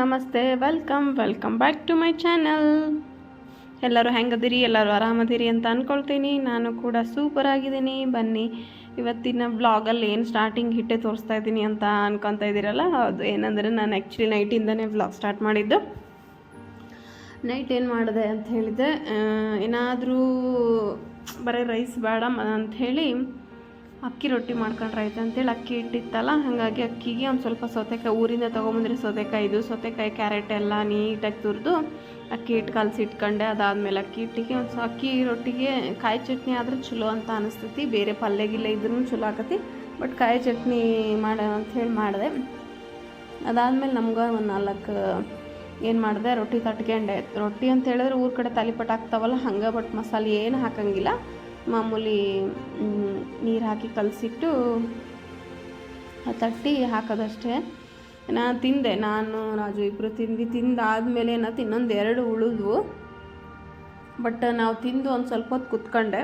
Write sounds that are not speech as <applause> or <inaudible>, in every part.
ನಮಸ್ತೆ welcome welcome back to my channel ಎಲ್ಲರೂ ಹೆಂಗದಿರಿ, ಎಲ್ಲರೂ ಆರಾಮದಿರಿ ಅಂತ ಅಂದ್ಕೊಳ್ತೀನಿ ನಾನು ಕೂಡ ಸೂಪರ್ ಆಗಿದ್ದೀನಿ. ಬನ್ನಿ, ಇವತ್ತಿನ ಬ್ಲಾಗಲ್ಲಿ ಏನು ಸ್ಟಾರ್ಟಿಂಗ್ ಹಿಟ್ಟೆ ತೋರಿಸ್ತಾ ಇದ್ದೀನಿ ಅಂತ ಅನ್ಕೊತಾ ಇದ್ದೀರಲ್ಲ? ಅದು ಏನಂದರೆ ನಾನು ಆ್ಯಕ್ಚುಲಿ ನೈಟಿಂದನೇ ಬ್ಲಾಗ್ ಸ್ಟಾರ್ಟ್ ಮಾಡಿದ್ದು. ನೈಟ್ ಏನು ಮಾಡಿದೆ ಅಂತ ಹೇಳಿದೆ ಏನಾದರೂ ಬರೀ ರೈಸ್ ಬೇಡ ಅಂತ ಅಂಥೇಳಿ ಅಕ್ಕಿ ರೊಟ್ಟಿ ಮಾಡ್ಕೊಂಡ್ರೆ ಆಯ್ತು ಅಂತೇಳಿ ಅಕ್ಕಿ ಇಟ್ಟಿತ್ತಲ್ಲ ಹಾಗಾಗಿ ಅಕ್ಕಿಗೆ ಒಂದು ಸ್ವಲ್ಪ ಸೌತೆಕಾಯಿ, ಊರಿಂದ ತೊಗೊಂಬಂದ್ರೆ ಸೌತೆಕಾಯಿ ಇದು, ಸೌತೆಕಾಯಿ, ಕ್ಯಾರೆಟ್ ಎಲ್ಲ ನೀಟಾಗಿ ತುರಿದು ಅಕ್ಕಿ ಹಿಟ್ಟು ಕಲಸಿ ಇಟ್ಕೊಂಡೆ, ಅದಾದಮೇಲೆ ಅಕ್ಕಿ ಹಿಟ್ಟಿಗೆ ಒಂದು ಅಕ್ಕಿ ರೊಟ್ಟಿಗೆ ಕಾಯಿ ಚಟ್ನಿ ಆದರೆ ಚಲೋ ಅಂತ ಅನಿಸ್ತೈತಿ, ಬೇರೆ ಪಲ್ಯ ಗಿಲ್ಲೆ ಇದ್ರೂ ಚಲೋ ಆಕತಿ, ಬಟ್ ಕಾಯಿ ಚಟ್ನಿ ಮಾಡ ಅಂಥೇಳಿ ಮಾಡಿದೆ. ಅದಾದಮೇಲೆ ನಮ್ಗೆ ಒಂದು ನಾಲ್ಕು ಏನು ಮಾಡಿದೆ, ರೊಟ್ಟಿ ತಟ್ಕೊಂಡೆ. ರೊಟ್ಟಿ ಅಂತ ಹೇಳಿದ್ರೆ ಊರ ಕಡೆ ತಾಲಿಪಟ್ಟು ಹಾಕ್ತಾವಲ್ಲ ಹಂಗೆ, ಬಟ್ ಮಸಾಲೆ ಏನು ಹಾಕಂಗಿಲ್ಲ. ಮಾಮೂಲಿ ನೀರು ಹಾಕಿ ಕಲಸಿಟ್ಟು ತಟ್ಟಿ ಹಾಕೋದಷ್ಟೇ. ನಾನು ತಿಂದೆ, ನಾನು, ರಾಜು ಇಬ್ಬರು ತಿಂದ್ವಿ ತಿಂದಾದ್ಮೇಲೆ ನಾನು ಇನ್ನೊಂದು ಎರಡು ಉಳಿದ್ವು. ಬಟ್ ನಾವು ತಿಂದು ಒಂದು ಸ್ವಲ್ಪ ಹೊತ್ತು ಕುತ್ಕೊಂಡೆ.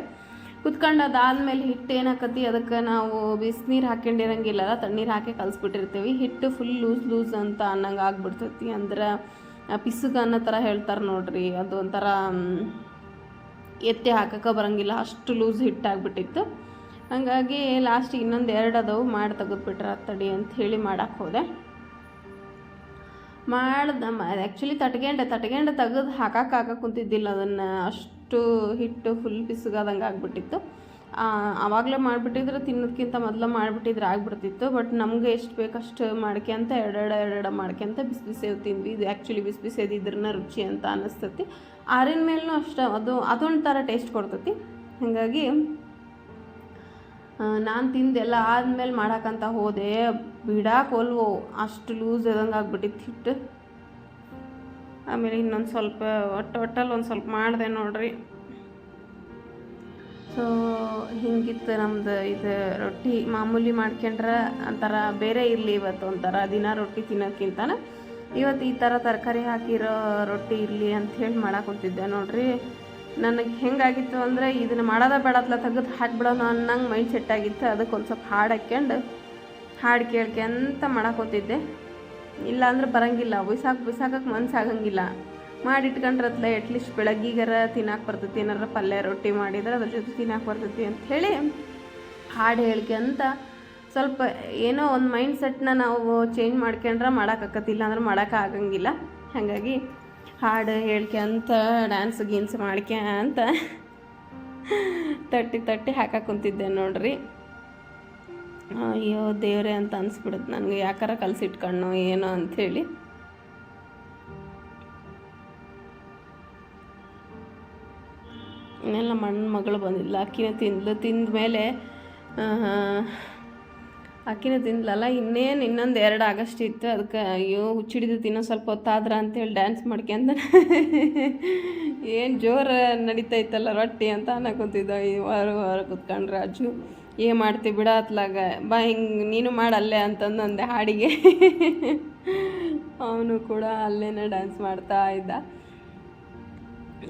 ಕುತ್ಕೊಂಡು ಅದಾದಮೇಲೆ ಹಿಟ್ಟು ಏನಾಕತಿ ಅದಕ್ಕೆ ನಾವು ಬಿಸಿನೀರು ಹಾಕೊಂಡಿರಂಗಿಲ್ಲಲ್ಲ ತಣ್ಣೀರು ಹಾಕಿ ಕಲಿಸ್ಬಿಟ್ಟಿರ್ತೀವಿ. ಹಿಟ್ಟು ಫುಲ್ ಲೂಸ್ ಲೂಸ್ ಅಂತ ಅನ್ನಂಗೆ ಆಗ್ಬಿಡ್ತೈತಿ. ಅಂದ್ರೆ ಪಿಸುಗ ಅನ್ನೋ ಥರ ಹೇಳ್ತಾರೆ ನೋಡ್ರಿ, ಅದು ಒಂಥರ ಎತ್ತಿ ಹಾಕಕ್ಕೆ ಬರಂಗಿಲ್ಲ, ಅಷ್ಟು ಲೂಸ್ ಹಿಟ್ಟಾಗ್ಬಿಟ್ಟಿತ್ತು ಹಾಗಾಗಿ ಲಾಸ್ಟ್ ಇನ್ನೊಂದು ಎರಡು ಅದಾವು, ಮಾಡಿ ತೆಗೆದ್ಬಿಟ್ರೆ ತಡಿ ಅಂತ ಹೇಳಿ ಮಾಡಕ್ಕೆ ಹೋದೆ. ಮಾಡ್ದ ಆ್ಯಕ್ಚುಲಿ ತಟ್ಗೆಂಡೆ ತಟ್ಗೆಂಡೆ ತೆಗೆದು ಹಾಕಕ್ಕೆ ಹಾಕಕ್ಕೆ ಕುಂತಿದ್ದಿಲ್ಲ ಅದನ್ನು. ಅಷ್ಟು ಹಿಟ್ಟು ಫುಲ್ ಬಿಸಿಗಾದಂಗೆ ಆಗ್ಬಿಟ್ಟಿತ್ತು. ಆವಾಗಲೇ ಮಾಡಿಬಿಟ್ಟಿದ್ರೆ ತಿನ್ನೋದಕ್ಕಿಂತ ಮೊದಲು ಮಾಡಿಬಿಟ್ಟಿದ್ರೆ ಆಗ್ಬಿಡ್ತಿತ್ತು ಬಟ್ ನಮಗೆ ಎಷ್ಟು ಬೇಕಷ್ಟು ಮಾಡ್ಕ್ಯಂತ ಎರಡೆರಡು ಎರಡೆರಡು ಮಾಡ್ಕೊಂತ ಬಿಸಿ ಬಿಸಿ ತಿಂದ್ವಿ. ಇದು ಆ್ಯಕ್ಚುಲಿ ಬಿಸಿ ಬಿಸಿ ಇದ್ರನ್ನ ರುಚಿ ಅಂತ ಅನ್ನಿಸ್ತತಿ ಆರಿನ ಮೇಲೂ ಅಷ್ಟು, ಅದು, ಅದೊಂದು ಥರ ಟೇಸ್ಟ್ ಕೊಡ್ತೈತಿ. ಹಾಗಾಗಿ ನಾನು ತಿಂದೆಲ್ಲ ಆದಮೇಲೆ ಮಾಡಕ್ಕಂತ ಹೋದೆ. ಬಿಡಾಕೊಲ್ವೋ ಅಷ್ಟು ಲೂಸ್ ಇದಂಗೆ ಆಗ್ಬಿಟ್ಟಿತ್ತು ಹಿಟ್ಟು. ಆಮೇಲೆ ಇನ್ನೊಂದು ಸ್ವಲ್ಪ, ಒಟ್ಟು, ಒಟ್ಟಲ್ಲಿ ಒಂದು ಸ್ವಲ್ಪ ಮಾಡಿದೆ ನೋಡ್ರಿ. ಸೊ ಹಿಂಗಿತ್ತು ನಮ್ದು ಇದು ರೊಟ್ಟಿ. ಮಾಮೂಲಿ ಮಾಡ್ಕೊಂಡ್ರೆ ಒಂಥರ ಬೇರೆ ಇರಲಿ ಇವತ್ತು ಒಂಥರ ದಿನ ರೊಟ್ಟಿ ತಿನ್ನೋಕ್ಕಿಂತನ ಇವತ್ತು ಈ ಥರ ತರಕಾರಿ ಹಾಕಿರೋ ರೊಟ್ಟಿ ಇರಲಿ ಅಂತ ಹೇಳಿ ಮಾಡಾಕೊತಿದ್ದೆ ನೋಡ್ರಿ. ನನಗೆ ಹೆಂಗಾಗಿತ್ತು ಅಂದರೆ ಇದನ್ನು ಮಾಡೋದ ಬೇಡತ್ಲ ತೆಗೆದು ಹಾಕ್ಬಿಡೋಣ ಅನ್ನಂಗೆ ಮೈಂಡ್ ಸೆಟ್ ಆಗಿತ್ತು. ಅದಕ್ಕೆ ಒಂದು ಸ್ವಲ್ಪ ಹಾಡು ಹಾಕ್ಯಂಡು ಹಾಡು ಕೇಳ್ಕೊಂತ ಮಾಡಾಕೋತಿದ್ದೆ. ಇಲ್ಲ ಅಂದ್ರೆ ಬರಂಗಿಲ್ಲ. ಬಿಸಾಕ್ ಬಿಸಾಕಕ್ಕೆ ಮನ್ಸು ಆಗಂಗಿಲ್ಲ. ಮಾಡಿಟ್ಕೊಂಡ್ರತ್ಲ ಎಟ್ಲೀಸ್ಟ್ ಬೆಳಗ್ಗಿಗರ ತಿನ್ನಕ್ಕೆ ಬರ್ತೈತಿ. ಏನಾರ ಪಲ್ಯ ರೊಟ್ಟಿ ಮಾಡಿದ್ರೆ ಅದ್ರ ಜೊತೆ ತಿನ್ನಕ್ಕೆ ಬರ್ತೈತಿ ಅಂತ ಹೇಳಿ ಹಾಡು ಹೇಳ್ಕೊಂತ ಸ್ವಲ್ಪ ಏನೋ ಒಂದು ಮೈಂಡ್ ಸೆಟ್ನ ನಾವು ಚೇಂಜ್ ಮಾಡ್ಕೊಂಡ್ರೆ ಮಾಡೋಕ್ಕಾಗತ್ತಿಲ್ಲ ಅಂದ್ರೆ ಮಾಡೋಕೆ ಆಗಂಗಿಲ್ಲ. ಹಾಗಾಗಿ ಹಾಡು ಹೇಳ್ಕೊಂತ ಡ್ಯಾನ್ಸ್ ಗೀನ್ಸ್ ಮಾಡ್ಕ್ಯಾಂತ ತಟ್ಟಿ ತಟ್ಟಿ ಹಾಕಕ್ಕೆ ಕುಂತಿದ್ದೆ ನೋಡ್ರಿ. ಅಯ್ಯೋ ದೇವ್ರೆ ಅಂತ ಅನ್ಸ್ಬಿಡುತ್ತೆ ನನಗೆ. ಯಾಕಾರ ಕಲಸಿಟ್ಕಣ್ಣು ಏನೋ ಅಂಥೇಳಿ ಇನ್ನೆಲ್ಲ ಮಣ್ಣು ಮಗಳು ಬಂದಿಲ್ಲ. ಅಕ್ಕಿನ ತಿಂದ್ಲು ತಿಂದ ಮೇಲೆ ಅಕ್ಕಿನ ತಿಂದ್ಲಲ್ಲ ಇನ್ನೇನು ಇನ್ನೊಂದು ಎರಡು ಆಗಸ್ಟ್ ಇತ್ತು. ಅದಕ್ಕೆ ಅಯ್ಯೋ, ಹುಚ್ಚಿಡಿದು ತಿನ್ನೋ ಸ್ವಲ್ಪ ಹೊತ್ತಾದ್ರ ಅಂತೇಳಿ ಡ್ಯಾನ್ಸ್ ಮಾಡ್ಕೊಂತ ಏನು ಜೋರು ನಡೀತೈತಲ್ಲ ರೊಟ್ಟಿ ಅಂತ ಈ ವಾರ ವಾರ ಕುತ್ಕೊಂಡ್ರೆ ರಾಜು ಏ ಮಾಡ್ತೀವಿ ಬಿಡ ಅತ್ಲಾಗ. ಬಾ, ಹಿಂಗೆ ನೀನು ಮಾಡಲ್ಲೇ ಅಂತಂದು ಅಂದೆ ಹಾಡಿಗೆ. ಅವನು ಕೂಡ ಅಲ್ಲೇನೆ ಡ್ಯಾನ್ಸ್ ಮಾಡ್ತಾ ಇದ್ದ.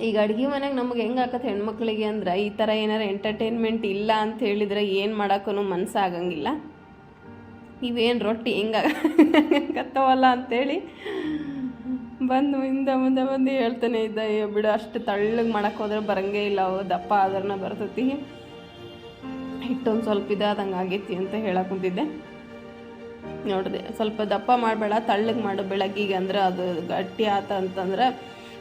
ಈಗ ಅಡುಗೆ ಮನೆಗೆ ನಮ್ಗೆ ಹೆಂಗೆ ಆಕತ್ತೆ ಹೆಣ್ಮಕ್ಳಿಗೆ ಅಂದ್ರೆ, ಈ ಥರ ಏನಾರು ಎಂಟರ್ಟೈನ್ಮೆಂಟ್ ಇಲ್ಲ ಅಂತ ಹೇಳಿದ್ರೆ ಏನು ಮಾಡೋಕ್ಕೂ ಮನಸ್ಸಾಗಂಗಿಲ್ಲ ಇವೇನು ರೊಟ್ಟಿ ಹಿಂಗಾಗತ್ತವಲ್ಲ ಅಂತೇಳಿ ಬಂದು ಹಿಂದೆ ಮುಂದೆ ಬಂದು ಹೇಳ್ತಾನೆ ಇದ್ದ ಬಿಡು, ಅಷ್ಟು ತಳ್ಳಗೆ ಮಾಡಕ್ಕೆ ಹೋದ್ರೆ ಬರಂಗೇ ಇಲ್ಲ, ಅವು ದಪ್ಪ ಆದ್ರನ ಬರ್ತೈತಿ. ಹಿಟ್ಟೊಂದು ಸ್ವಲ್ಪ ಇದಾದಂಗೆ ಆಗೈತಿ ಅಂತ ಹೇಳಕ್ಕೆ ಕುಂತಿದ್ದೆ. ನೋಡಿದೆ, ಸ್ವಲ್ಪ ದಪ್ಪ ಮಾಡಬೇಡ, ತಳ್ಳಗೆ ಮಾಡು ಬೆಳಗ್ಗಿಗೆ ಅಂದ್ರೆ ಅದು ಗಟ್ಟಿ ಆತ ಅಂತಂದ್ರೆ,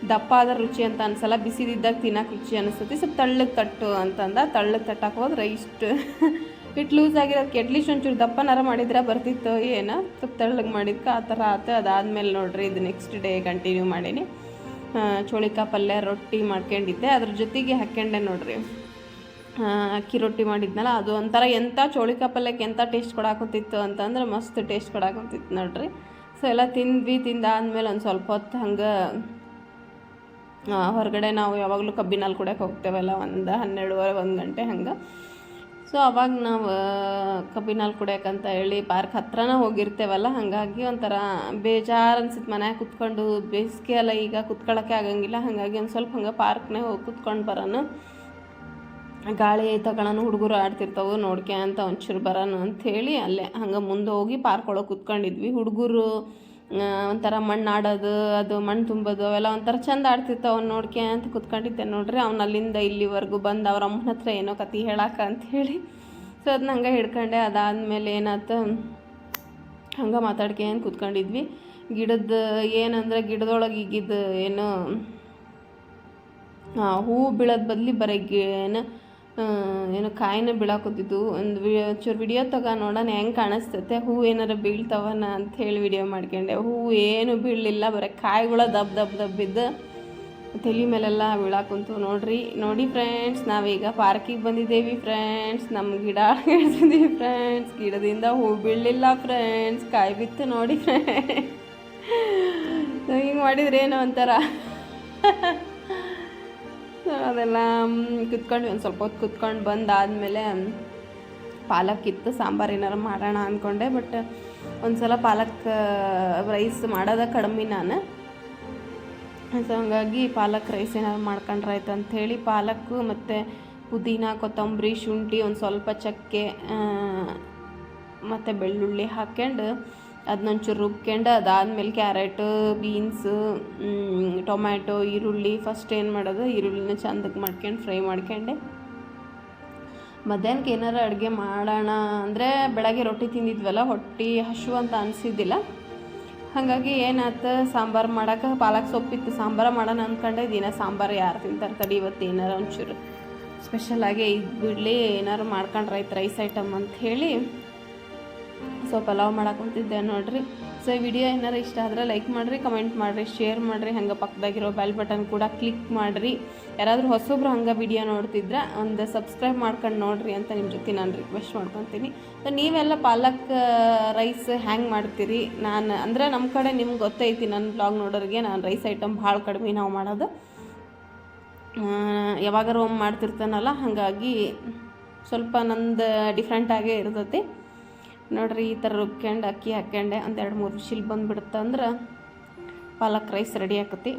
ದಪ್ಪ ಆದ ರುಚಿ ಅಂತ ಅನ್ಸಲ್ಲ, ಬಿಸಿದಿದ್ದಾಗ ತಿನ್ನಕ್ಕೆ ರುಚಿ ಅನಿಸ್ತೈತಿ, ಸ್ವಲ್ಪ ತಳ್ಳಗೆ ತಟ್ಟು ಅಂತಂದ, ತಳ್ಳಗೆ ತಟ್ಟಕ್ಕೆ ಹೋದ್ರೆ ಇಷ್ಟು ಹಿಟ್ಟು ಲೂಸ್ ಆಗಿರೋದಕ್ಕೆ ಅಟ್ಲೀಸ್ಟ್ ಒಂಚೂರು ದಪ್ಪನಾರ ಮಾಡಿದ್ರೆ ಬರ್ತಿತ್ತು. ಏನು? ಸ್ವಲ್ಪ ತೆಳ್ಳಗೆ ಮಾಡಿದ್ಕೆ ಆ ಥರ ಆಯ್ತು ಅದಾದಮೇಲೆ ನೋಡ್ರಿ, ಇದು ನೆಕ್ಸ್ಟ್ ಡೇ ಕಂಟಿನ್ಯೂ ಮಾಡೀನಿ. ಚೋಳಿಕಾ ಪಲ್ಯ ರೊಟ್ಟಿ ಮಾಡ್ಕೊಂಡಿದ್ದೆ. ಅದ್ರ ಜೊತೆಗೆ ಹಾಕ್ಕೊಂಡೆ ನೋಡ್ರಿ. ಅಕ್ಕಿ ರೊಟ್ಟಿ ಮಾಡಿದ್ನಲ್ಲ, ಅದು ಒಂಥರ ಎಂಥ ಚೋಳಿಕಾ ಪಲ್ಯಕ್ಕೆ ಎಂಥ ಟೇಸ್ಟ್ ಕೊಡಾಕುತ್ತಿತ್ತು ಅಂತಂದ್ರೆ ಮಸ್ತ್ ಟೇಸ್ಟ್ ಕೊಡಾಕುತ್ತಿತ್ತು ನೋಡ್ರಿ. ಸೊ ಎಲ್ಲ ತಿಂದ್ವಿ, ತಿಂದಾದ್ಮೇಲೆ ಒಂದು ಸ್ವಲ್ಪ ಹೊತ್ತು ಹಂಗೆ ಹೊರಗಡೆ ನಾವು ಯಾವಾಗಲೂ ಕಬ್ಬಿನಲ್ಲಿ ಕುಡಿಯೋಕೆ ಹೋಗ್ತೇವಲ್ಲ, ಒಂದು ಹನ್ನೆರಡುವರೆ, ಒಂದು ಗಂಟೆ ಹಂಗೆ. ಸೊ ಅವಾಗ ನಾವು ಕಬ್ಬಿನಲ್ಲಿ ಕುಡಿಯೋಕ್ಕಂತ ಹೇಳಿ ಪಾರ್ಕ್ ಹತ್ರನೇ ಹೋಗಿರ್ತೇವಲ್ಲ, ಹಾಗಾಗಿ ಒಂಥರ ಬೇಜಾರು ಅನ್ಸಿತ್ತು. ಮನ್ಯಾಗ ಕುತ್ಕೊಂಡು ಬೇಸಿಗೆ ಅಲ್ಲ ಈಗ ಕುತ್ಕೊಳ್ಳೋಕ್ಕೆ ಆಗಂಗಿಲ್ಲ, ಹಾಗಾಗಿ ಒಂದು ಸ್ವಲ್ಪ ಹಂಗೆ ಪಾರ್ಕ್ನೇ ಹೋಗಿ ಕುತ್ಕೊಂಡು ಬರೋಣ ಗಾಳಿ ತಗೊಳ್ಳೋಣ ಹುಡುಗರು ಆಡ್ತಿರ್ತಾವೆ ಅಂತ ಒಂಚೂರು ಬರೋಣ ಅಂಥೇಳಿ ಅಲ್ಲೇ ಹಂಗೆ ಮುಂದೆ ಹೋಗಿ ಪಾರ್ಕ್ ಒಳಗೆ ಕುತ್ಕೊಂಡಿದ್ವಿ. ಹುಡುಗರು ಒಂಥರ ಮಣ್ಣು ಆಡೋದು ಅದು ಮಣ್ಣು ತುಂಬೋದು, ಅವೆಲ್ಲ ಒಂಥರ ಚಂದ ಆಡ್ತಿತ್ತು ಅವ್ನು ನೋಡ್ಕೆ ಅಂತ ಕುತ್ಕೊಂಡಿದ್ದೆ ನೋಡ್ರಿ. ಅವ್ನು ಅಲ್ಲಿಂದ ಇಲ್ಲಿವರೆಗೂ ಬಂದು ಅವ್ರ ಅಮ್ಮನ ಹತ್ರ ಏನೋ ಕತಿ ಹೇಳಾಕ ಅಂತ ಹೇಳಿ. ಸೊ ಅದನ್ನ ಹಂಗೆ ಹಿಡ್ಕೊಂಡೆ. ಅದಾದಮೇಲೆ ಏನಾಯ್ತು ಹಂಗೆ ಅಂತ ಕೂತ್ಕೊಂಡಿದ್ವಿ. ಗಿಡದ ಏನಂದ್ರೆ ಗಿಡದೊಳಗೆ ಈಗಿದ್ದು ಏನು ಹೂವು ಬೀಳೋದು ಬದಲಿ ಬರೀ ಏನು ಏನು ಕಾಯಿನ ಬೀಳಾಕೊತಿದ್ದು. ಒಂದು ಚೂರು ವಿಡಿಯೋ ತಗೋ ನೋಡೋಣ, ಹೆಂಗೆ ಕಾಣಿಸ್ತೈತೆ? ಹೂವು ಏನಾರು ಬೀಳ್ತಾವನ ಅಂತ ಹೇಳಿ ವಿಡಿಯೋ ಮಾಡ್ಕೊಂಡೆ. ಹೂವು ಏನು ಬೀಳಲಿಲ್ಲ, ಬರೀ ಕಾಯಿಗಳ ದಬ್ ದಬ್ ದಬ್ಬಿದ್ದು ತಲೆ ಮೇಲೆಲ್ಲ ಬೀಳಾಕುಂತು. ನೋಡ್ರಿ, ನೋಡಿ ಫ್ರೆಂಡ್ಸ್ ನಾವೀಗ ಪಾರ್ಕಿಗೆ ಬಂದಿದ್ದೇವಿ ಫ್ರೆಂಡ್ಸ್ ನಮ್ಮ ಗಿಡ ಇಳಿಸಿದ್ದೀವಿ ಫ್ರೆಂಡ್ಸ್ ಗಿಡದಿಂದ ಹೂ ಬೀಳಲಿಲ್ಲ ಫ್ರೆಂಡ್ಸ್ ಕಾಯಿ ಬಿತ್ತು ನೋಡಿ ಫ್ರೆಂಡ್ಸ್ ಹಿಂಗೆ ಮಾಡಿದ್ರೆ ಏನೋ ಒಂಥರ? <laughs> ಅದೆಲ್ಲ ಕುತ್ಕೊಂಡ್ವಿ. ಒಂದು ಸ್ವಲ್ಪ ಹೊತ್ತು ಕುತ್ಕೊಂಡು ಬಂದಾದಮೇಲೆ ಪಾಲಕ್ ಇತ್ತು, ಸಾಂಬಾರು ಏನಾರು ಮಾಡೋಣ ಅಂದ್ಕೊಂಡೆ ಬಟ್ ಒಂದು ಸಲ ಪಾಲಕ್ ರೈಸ್ ಮಾಡೋದ ಕಡಿಮೆ ನಾನು. ಸೊ ಹಂಗಾಗಿ ಪಾಲಕ್ ರೈಸ್ ಏನಾದ್ರು ಮಾಡ್ಕೊಂಡ್ರೆ ಆಯ್ತು ಅಂಥೇಳಿ ಪಾಲಕ್ ಮತ್ತು ಪುದೀನ, ಕೊತ್ತಂಬರಿ, ಶುಂಠಿ, ಒಂದು ಸ್ವಲ್ಪ ಚಕ್ಕೆ ಮತ್ತು ಬೆಳ್ಳುಳ್ಳಿ ಹಾಕ್ಕೊಂಡು ಅದನ್ನೊಂಚೂರು ರುಬ್ಕೊಂಡು ಅದಾದಮೇಲೆ ಕ್ಯಾರೆಟ್, ಬೀನ್ಸು ಟೊಮ್ಯಾಟೊ, ಈರುಳ್ಳಿ, ಫಸ್ಟ್ ಏನು ಮಾಡೋದು, ಈರುಳ್ಳಿನ ಚಂದಕ್ಕೆ ಮಾಡ್ಕೊಂಡು ಫ್ರೈ ಮಾಡ್ಕೊಂಡೆ ಮಧ್ಯಾಹ್ನಕ್ಕೆ ಏನಾರು ಅಡುಗೆ ಮಾಡೋಣ ಅಂದರೆ ಬೆಳಗ್ಗೆ ರೊಟ್ಟಿ ತಿಂದಿದ್ವಲ್ಲ, ಹೊಟ್ಟೆ ಹಶು ಅಂತ ಅನಿಸಿದ್ದಿಲ್ಲ. ಹಾಗಾಗಿ ಏನಾಯ್ತು ಸಾಂಬಾರು ಮಾಡೋಕೆ ಪಾಲಕ್ ಸೊಪ್ಪಿತ್ತು ಸಾಂಬಾರು ಮಾಡೋಣ ಅಂದ್ಕೊಂಡೆ ದಿನ ಸಾಂಬಾರು ಯಾರು ತಿಂತಾರೆ ತಡಿ ಇವತ್ತು ಏನಾರು ಒಂಚೂರು. ಸ್ಪೆಷಲಾಗಿ ಇದು ಬಿಡಲಿ ಏನಾರು ಮಾಡ್ಕೊಂಡ್ರೆ ರೈಸ್ ಐಟಮ್ ಅಂತ ಹೇಳಿ ಸೊ ಪಲಾವ್ ಮಾಡಕ್ಕೆ ನೋಡ್ರಿ. ಸೊ ಈ ವಿಡಿಯೋ ಏನಾರು ಇಷ್ಟ ಆದರೆ ಲೈಕ್ ಮಾಡಿರಿ ಕಮೆಂಟ್ ಮಾಡಿರಿ ಶೇರ್ ಮಾಡಿರಿ. ಹಂಗೆ ಪಕ್ಕದಾಗಿರೋ ಬೆಲ್ ಬಟನ್ ಕೂಡ ಕ್ಲಿಕ್ ಮಾಡಿರಿ. ಯಾರಾದರೂ ಹೊಸೊಬ್ರು ಹಂಗೆ ವಿಡಿಯೋ ನೋಡ್ತಿದ್ರೆ ಒಂದು ಸಬ್ಸ್ಕ್ರೈಬ್ ಮಾಡ್ಕೊಂಡು ನೋಡಿರಿ ಅಂತ ನಿಮ್ಮ ಜೊತೆ ನಾನು ರಿಕ್ವೆಸ್ಟ್ ಮಾಡ್ಕೊತೀನಿ. ಸೊ ನೀವೆಲ್ಲ ಪಾಲಕ್ ರೈಸ್ ಹ್ಯಾಂಗೆ ಮಾಡ್ತೀರಿ. ನಾನು ಅಂದರೆ ನಮ್ಮ ಕಡೆ ನಿಮ್ಗೆ ಗೊತ್ತೈತಿ ನನ್ನ ಬ್ಲಾಗ್ ನೋಡೋರಿಗೆ ನಾನು ರೈಸ್ ಐಟಮ್ ಭಾಳ ಕಡಿಮೆ ನಾವು ಮಾಡೋದು. ಯಾವಾಗಾರು ಒಮ್ಮೆ ಮಾಡ್ತಿರ್ತಾನಲ್ಲ, ಹಾಗಾಗಿ ಸ್ವಲ್ಪ ನಂದು ಡಿಫ್ರೆಂಟಾಗೇ ಇರ್ತೈತಿ. ನೋಡ್ರಿ ಈ ಥರ ರುಬ್ಕೊಂಡು ಅಕ್ಕಿ ಹಾಕ್ಯಂಡೆ ಒಂದು ಎರಡು ಮೂರು ವಿಶಿಲ್ ಬಂದುಬಿಡುತ್ತೆ ಅಂದ್ರೆ ಪಾಲಕ್ ರೈಸ್ ರೆಡಿ ಆಕತಿ.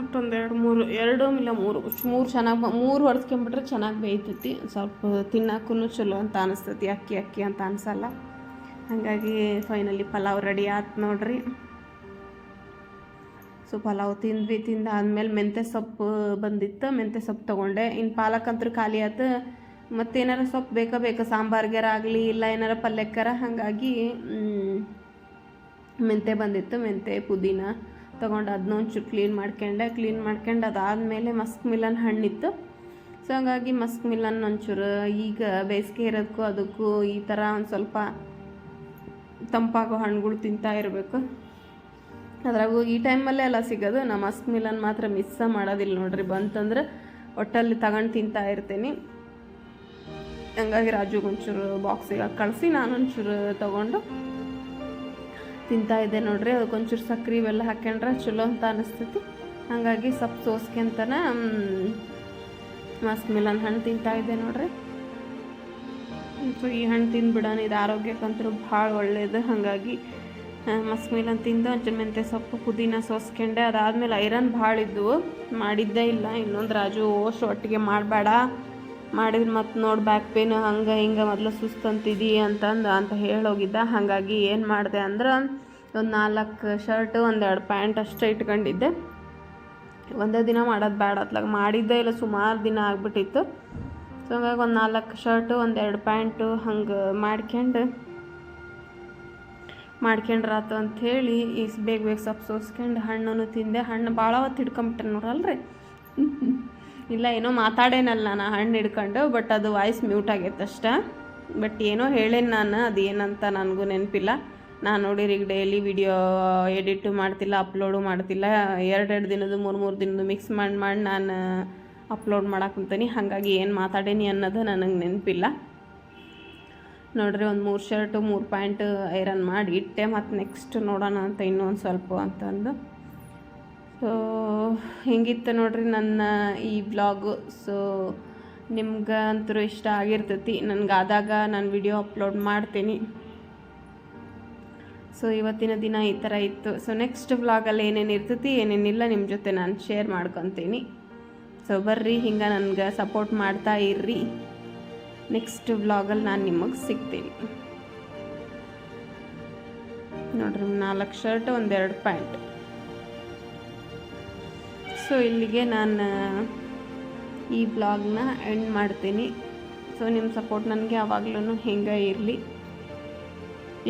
ಒಟ್ಟೊಂದು ಎರಡು ಮೂರು, ಎರಡು ಇಲ್ಲ ಮೂರು ಮೂರು ಚೆನ್ನಾಗಿ ಮೂರು ಹೊಡ್ಸ್ಕೊಂಬಿಟ್ರೆ ಚೆನ್ನಾಗಿ ಬೇಯ್ತೈತಿ. ಸ್ವಲ್ಪ ತಿನ್ನಕ್ಕೂ ಚಲೋ ಅಂತ ಅನಿಸ್ತೈತಿ, ಅಕ್ಕಿ ಅಕ್ಕಿ ಅಂತ ಅನಿಸಲ್ಲ. ಹಾಗಾಗಿ ಫೈನಲಿ ಪಲಾವ್ ರೆಡಿ ಆಯ್ತು ನೋಡ್ರಿ. ಸೊ ಪಲಾವ್ ತಿಂದ್ವಿ, ತಿಂದಾದ್ಮೇಲೆ ಮೆಂತ್ಯ ಸೊಪ್ಪು ಬಂದಿತ್ತು, ಮೆಂತ್ಯ ಸೊಪ್ಪು ತೊಗೊಂಡೆ. ಇನ್ನು ಪಾಲಕ್ ಅಂತೂ ಖಾಲಿ ಆಯ್ತು ಮತ್ತೇನಾರ ಸೊಪ್ಪು ಬೇಕಾ? ಬೇಕಾ? ಸಾಂಬಾರ್ಗಾರ ಆಗಲಿ, ಇಲ್ಲ ಏನಾರ ಪಲ್ಯಕ್ಕಾರ? ಹಾಗಾಗಿ ಮೆಂತೆ ಬಂದಿತ್ತು. ಮೆಂತೆ, ಪುದೀನ ತೊಗೊಂಡು ಅದನ್ನ ಒಂಚೂರು ಕ್ಲೀನ್ ಮಾಡ್ಕೊಂಡೆ. ಕ್ಲೀನ್ ಮಾಡ್ಕೊಂಡು. ಅದಾದಮೇಲೆ ಮಸ್ಕ್ ಮಿಲನ್ ಹಣ್ಣಿತ್ತು. ಸೊ ಹಾಗಾಗಿ ಮಸ್ಕ್ ಮಿಲನ್ ಒಂಚೂರು ಈಗ ಬೇಸಿಗೆ ಇರೋದಕ್ಕೂ ಅದಕ್ಕೂ ಈ ಥರ ಒಂದು ಸ್ವಲ್ಪ ತಂಪಾಗೋ ಹಣ್ಣುಗಳು ತಿಂತಾ ಇರಬೇಕು. ಅದ್ರಾಗೂ ಈ ಟೈಮಲ್ಲೇ ಎಲ್ಲ ಸಿಗೋದು. ನಾ ಮಸ್ಕ್ ಮಿಲನ್ ಮಾತ್ರ ಮಿಸ್ಸ ಮಾಡೋದಿಲ್ಲ ನೋಡ್ರಿ. ಬಂತಂದ್ರೆ ಒಟ್ಟಲ್ಲಿ ತಗೊಂಡು ತಿಂತಾ ಇರ್ತೀನಿ. ಹಂಗಾಗಿ ರಾಜುಗೆ ಒಂಚೂರು ಬಾಕ್ಸಿಗೆ ಕಳಿಸಿ, ನಾನು ಒಂಚೂರು ತೊಗೊಂಡು ತಿಂತಾ ಇದ್ದೆ ನೋಡ್ರಿ. ಅದಕ್ಕೆ ಒಂಚೂರು ಸಕ್ರೆ ಇವೆಲ್ಲ ಹಾಕ್ಕೊಂಡ್ರೆ ಚಲೋ ಅಂತ ಅನಿಸ್ತೈತಿ. ಹಾಗಾಗಿ ಸೊಪ್ಪು ಸೋಸ್ಕೊಂತನ ಮಸ್ಕ್ ಮಿಲನ್ ಹಣ್ಣು ತಿಂತಾ ಇದ್ದೆ ನೋಡ್ರಿ. ಸೊ ಈ ಹಣ್ಣು ತಿಂದ್ಬಿಡೋಣ ಇದು ಆರೋಗ್ಯಕ್ಕಂತೂ ಭಾಳ ಒಳ್ಳೇದು. ಹಾಗಾಗಿ ಮಸ್ಕ್ ಮಿಲನ್ ತಿಂದು ಒಂಚೂರು ಮೆಂತ್ಯ ಸೊಪ್ಪು ಪುದೀನ ಸೋಸ್ಕೊಂಡೆ. ಅದಾದಮೇಲೆ ಐರನ್ ಭಾಳ ಇದ್ದವು ಮಾಡಿದ್ದೇ ಇಲ್ಲ. ಇನ್ನೊಂದು ರಾಜು ಓಷ್ಟು ಒಟ್ಟಿಗೆ ಮಾಡಬೇಡ. ಮಾಡಿದ್ರೆ ಮತ್ತೆ ನೋಡಿ ಬ್ಯಾಕ್ ಪೇನ್ ಹಂಗೆ ಹಿಂಗೆ ಮೊದಲು ಸುಸ್ತಂತಿದಿ ಅಂತಂದು ಅಂತ ಹೇಳೋಗಿದ್ದ. ಹಾಗಾಗಿ ಏನು ಮಾಡಿದೆ ಅಂದ್ರೆ ಒಂದು ನಾಲ್ಕು ಶರ್ಟು ಒಂದೆರಡು ಪ್ಯಾಂಟ್ ಅಷ್ಟೇ ಇಟ್ಕೊಂಡಿದ್ದೆ. ಒಂದೇ ದಿನ ಮಾಡೋದು ಬ್ಯಾಡ ಅತ್ಲಾಗ ಮಾಡಿದ್ದೇ ಇಲ್ಲ, ಸುಮಾರು ದಿನ ಆಗ್ಬಿಟ್ಟಿತ್ತು. ಸೊ ಹಂಗಾಗಿ ಒಂದು ನಾಲ್ಕು ಶರ್ಟು ಒಂದೆರಡು ಪ್ಯಾಂಟು ಹಂಗೆ ಮಾಡ್ಕೊಂಡು ಮಾಡ್ಕೊಂಡ್ರಾತು ಅಂಥೇಳಿ ಈಸ್ ಬೇಗ ಬೇಗ ಸೊಪ್ಪು ಸೋಸ್ಕೊಂಡು ಹಣ್ಣನ್ನು ತಿಂದೆ. ಹಣ್ಣು ಭಾಳ ಹೊತ್ತು ಹಿಡ್ಕೊಂಬಿಟ್ಟೆ ನೋಡಲ್ರಿ <laughs> ಇಲ್ಲ, ಏನೋ ಮಾತಾಡೇನಲ್ಲ ನಾನು ಹಣ್ಣು ಹಿಡ್ಕೊಂಡು ಬಟ್ ಅದು ವಾಯ್ಸ್ ಮ್ಯೂಟ್ ಆಗೈತೆ ಅಷ್ಟೇ. ಬಟ್ ಏನೋ ಹೇಳೇನು ನಾನು ಅದು ಏನಂತ ನನಗೂ ನೆನಪಿಲ್ಲ. ನಾನು ನೋಡಿರಿ ಈಗ ಡೈಲಿ ವಿಡಿಯೋ ಎಡಿಟು ಮಾಡ್ತಿಲ್ಲ ಅಪ್ಲೋಡು ಮಾಡ್ತಿಲ್ಲ. ಎರಡೆರಡು ದಿನದ್ದು, ಮೂರು ಮೂರು ದಿನದ್ದು ಮಿಕ್ಸ್ ಮಾಡಿ ಮಾಡಿ ನಾನು ಅಪ್ಲೋಡ್ ಮಾಡಾಕಂತೀನಿ ಹಾಗಾಗಿ ಏನು ಮಾತಾಡೇನಿ ಅನ್ನೋದು ನನಗೆ ನೆನಪಿಲ್ಲ. ನೋಡ್ರಿ, ಒಂದು ಮೂರು ಶರ್ಟು ಮೂರು ಪ್ಯಾಂಟ್ ಐರನ್ ಮಾಡಿ ಇಟ್ಟೆ. ಮತ್ತು ನೆಕ್ಸ್ಟ್ ನೋಡೋಣ ಅಂತ ಇನ್ನೊಂದು ಸ್ವಲ್ಪ ಅಂತಂದು. ಸೊ ಹಿಂಗಿತ್ತು ನೋಡ್ರಿ ನನ್ನ ಈ ಬ್ಲಾಗು ಸೊ ನಿಮ್ಗೆ ಅಂತೂ ಇಷ್ಟ ಆಗಿರ್ತೈತಿ. ನನಗೆ ಆದಾಗ ನಾನು ವಿಡಿಯೋ ಅಪ್ಲೋಡ್ ಮಾಡ್ತೀನಿ. ಸೊ ಇವತ್ತಿನ ದಿನ ಈ ಥರ ಇತ್ತು. ಸೊ ನೆಕ್ಸ್ಟ್ ವ್ಲಾಗಲ್ಲಿ ಏನೇನು ಇರ್ತೈತಿ ಏನೇನಿಲ್ಲ ನಿಮ್ಮ ಜೊತೆ ನಾನು ಶೇರ್ ಮಾಡ್ಕೊತೀನಿ. ಸೊ ಬರ್ರಿ, ಹಿಂಗೆ ನನಗೆ ಸಪೋರ್ಟ್ ಮಾಡ್ತಾ ಇರ್ರಿ. ನೆಕ್ಸ್ಟ್ ವ್ಲಾಗಲ್ಲಿ ನಾನು ನಿಮಗೆ ಸಿಗ್ತೀನಿ. ನೋಡ್ರಿ, ನಾಲ್ಕು ಶರ್ಟ್ ಒಂದೆರಡು ಪ್ಯಾಂಟ್ ಸೊ ಇಲ್ಲಿಗೆ ನಾನು ಈ ಬ್ಲಾಗ್ನ ಎಂಡ್ ಮಾಡ್ತೀನಿ. ಸೊ ನಿಮ್ಮ ಸಪೋರ್ಟ್ ನನಗೆ ಯಾವಾಗ್ಲೂ ಹೆಂಗೆ ಇರಲಿ.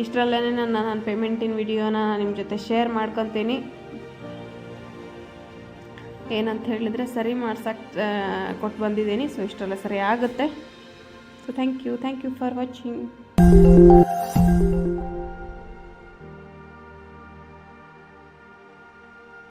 ಇಷ್ಟರಲ್ಲೇ ನಾನು ನನ್ನ ಪೇಮೆಂಟಿನ ವಿಡಿಯೋನ ನಿಮ್ಮ ಜೊತೆ ಶೇರ್ ಮಾಡ್ಕೊತೀನಿ. ಏನಂತ ಹೇಳಿದರೆ ಸರಿ ಮಾಡ್ಸಕ್ಕೆ ಕೊಟ್ಟು ಬಂದಿದ್ದೀನಿ. ಸೊ ಇಷ್ಟೆಲ್ಲ ಸರಿ ಆಗುತ್ತೆ. So thank you thank you for watching